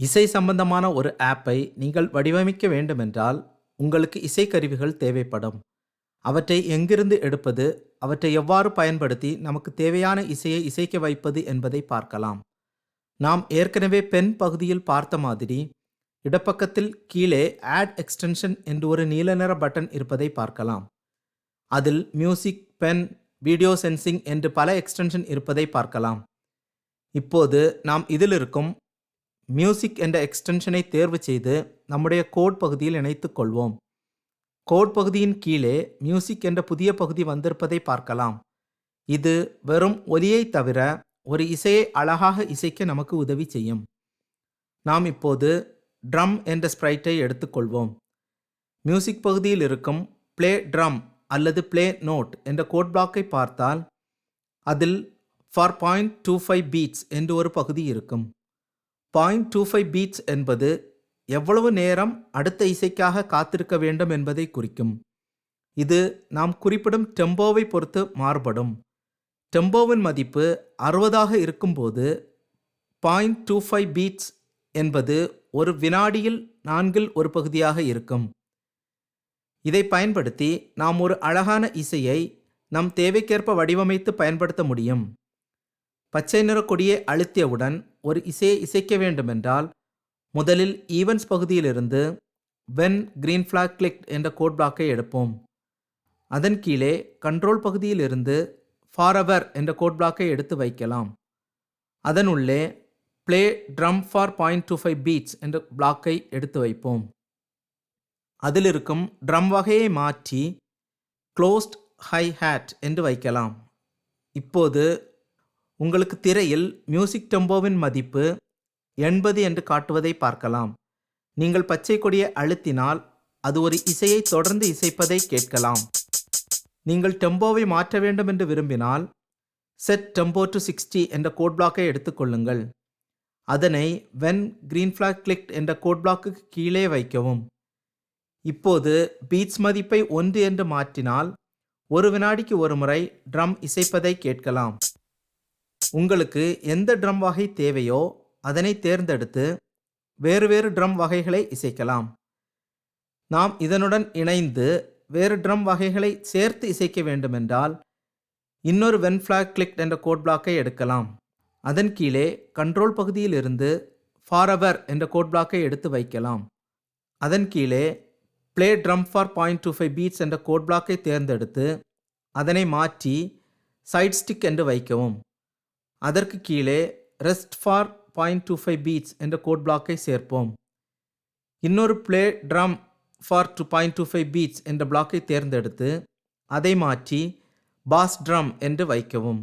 இசை சம்பந்தமான ஒரு ஆப்பை நீங்கள் வடிவமைக்க வேண்டுமென்றால் உங்களுக்கு இசைக்கருவிகள் தேவைப்படும். அவற்றை எங்கிருந்து எடுப்பது அவற்றை எவ்வாறு பயன்படுத்தி நமக்கு தேவையான இசையை இசைக்க வைப்பது என்பதை பார்க்கலாம். நாம் ஏற்கனவே பெண் பகுதியில் பார்த்த மாதிரி இடப்பக்கத்தில் கீழே ஆட் எக்ஸ்டென்ஷன் என்று ஒரு நீல நிற பட்டன் இருப்பதை பார்க்கலாம். அதில் மியூசிக் பென் வீடியோ சென்சிங் என்று பல எக்ஸ்டென்ஷன் இருப்பதை பார்க்கலாம். இப்போது நாம் இதில் இருக்கும் மியூசிக் என்ற எக்ஸ்டென்ஷனை தேர்வு செய்து நம்முடைய கோட் பகுதியில் இணைத்துக் கொள்வோம். கோட் பகுதியின் கீழே மியூசிக் என்ற புதிய பகுதி வந்திருப்பதை பார்க்கலாம். இது வெறும் ஒலியை தவிர ஒரு இசையை அழகாக இசைக்க நமக்கு உதவி செய்யும். நாம் இப்போது ட்ரம் என்ற ஸ்ப்ரைட்டை எடுத்துக்கொள்வோம் மியூசிக் பகுதியில் இருக்கும் ப்ளே ட்ரம் அல்லது ப்ளே நோட் என்ற கோட் பிளாக்கை பார்த்தால் அதில் for point two five beats என்று ஒரு பகுதி இருக்கும். பாயிண்ட் டூ ஃபைவ் பீட்ஸ் என்பது எவ்வளவு நேரம் அடுத்த இசைக்காக காத்திருக்க வேண்டும் என்பதை குறிக்கும். இது நாம் குறிப்பிடும் டெம்போவை பொறுத்து மாறுபடும். டெம்போவின் மதிப்பு அறுபதாக இருக்கும்போது பாயிண்ட் டூ ஃபைவ் பீட்ஸ் என்பது ஒரு வினாடியில் நான்கில் ஒரு பகுதியாக இருக்கும். இதை பயன்படுத்தி நாம் ஒரு அழகான இசையை நம் தேவைக்கேற்ப வடிவமைத்து பயன்படுத்த முடியும். பச்சை நிற கொடியை அழுத்தியவுடன் ஒரு இசையை இசைக்க வேண்டுமென்றால் முதலில் ஈவென்ட்ஸ் பகுதியிலிருந்து வென் கிரீன் ஃப்ளாக் கிளிக் என்ற கோட் பிளாக்கை எடுப்போம். அதன் கீழே கண்ட்ரோல் பகுதியிலிருந்து ஃபார்எவர் என்ற கோட் பிளாக்கை எடுத்து வைக்கலாம். அதன் உள்ளே play drum for point two five beats என்ற பிளாக்கை எடுத்து வைப்போம். அதில் இருக்கும் ட்ரம் வகையை மாற்றி க்ளோஸ்ட் ஹை ஹேட் என்று வைக்கலாம். இப்போது உங்களுக்கு திரையில் மியூசிக் டெம்போவின் மதிப்பு எண்பது என்று காட்டுவதை பார்க்கலாம். நீங்கள் பச்சை கொடியை அழுத்தினால் அது ஒரு இசையை தொடர்ந்து இசைப்பதை கேட்கலாம். நீங்கள் டெம்போவை மாற்ற வேண்டும் என்று விரும்பினால் செட் டெம்போ டு சிக்ஸ்டி என்ற கோட் பிளாக்கை எடுத்துக்கொள்ளுங்கள் அதனை வென் கிரீன் ஃபிளாக் கிளிக் என்ற கோட் பிளாக்குக்கு கீழே வைக்கவும். இப்போது பீட்ஸ் மதிப்பை ஒன்று என்று மாற்றினால் ஒரு வினாடிக்கு ஒரு முறை ட்ரம் இசைப்பதை கேட்கலாம். உங்களுக்கு எந்த ட்ரம் வகை தேவையோ அதனை தேர்ந்தெடுத்து வேறு வேறு ட்ரம் வகைகளை இசைக்கலாம். நாம் இதனுடன் இணைந்து வேறு ட்ரம் வகைகளை சேர்த்து இசைக்க வேண்டுமென்றால் இன்னொரு வென் ஃப்ளாக் கிளிக் என்ற கோட் பிளாக்கை எடுக்கலாம். அதன் கீழே கண்ட்ரோல் பகுதியில் இருந்து ஃபார்எவர் என்ற கோட் பிளாக்கை எடுத்து வைக்கலாம். அதன் கீழே play drum for point two five beats என்ற கோட் பிளாக்கை தேர்ந்தெடுத்து அதனை மாற்றி சைட் ஸ்டிக் என்று வைக்கவும். அதற்கு கீழே rest for point two five beats என்ற கோட் பிளாக்கை சேர்ப்போம். இன்னொரு play drum for two point two five beats என்ற பிளாக்கை தேர்ந்தெடுத்து அதை மாற்றி பாஸ் ட்ரம் என்று வைக்கவும்.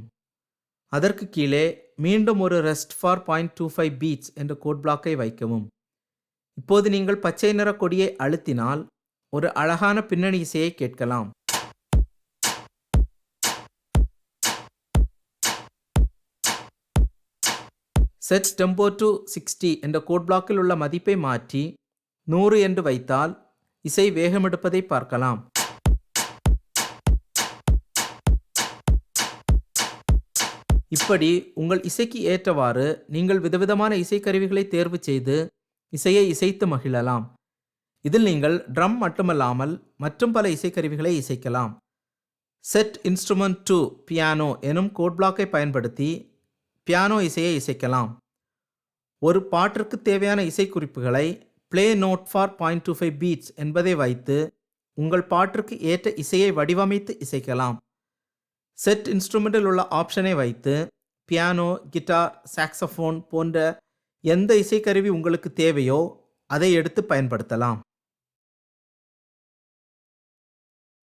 அதற்கு கீழே மீண்டும் ஒரு rest for point two five beats என்ற கோட் பிளாக்கை வைக்கவும். இப்போது நீங்கள் பச்சை நிற கொடியை அழுத்தினால் ஒரு அழகான பின்னணி இசையை கேட்கலாம். செட் டெம்போ டு சிக்ஸ்டி என்ற கோட் பிளாக்கில் உள்ள மதிப்பை மாற்றி நூறு என்று வைத்தால் இசை வேகமெடுப்பதை பார்க்கலாம். இப்படி உங்கள் இசைக்கு ஏற்றவாறு நீங்கள் விதவிதமான இசைக்கருவிகளை தேர்வு செய்து இசையை இசைத்து மகிழலாம். இதில் நீங்கள் ட்ரம் மட்டுமல்லாமல் மற்றும் பல இசைக்கருவிகளை இசைக்கலாம். செட் இன்ஸ்ட்ருமெண்ட் டு பியானோ எனும் கோட் பிளாக்கை பயன்படுத்தி பியானோ இசையை இசைக்கலாம். ஒரு பாட்டிற்கு தேவையான இசைக்குறிப்புகளை play note for point two five beats என்பதை வைத்து உங்கள் பாட்டிற்கு ஏற்ற இசையை வடிவமைத்து இசைக்கலாம். செட் இன்ஸ்ட்ருமெண்டில் உள்ள ஆப்ஷனை வைத்து பியானோ கிட்டார் சாக்ஸஃபோன் போன்ற எந்த இசைக்கருவி உங்களுக்கு தேவையோ அதை எடுத்து பயன்படுத்தலாம்.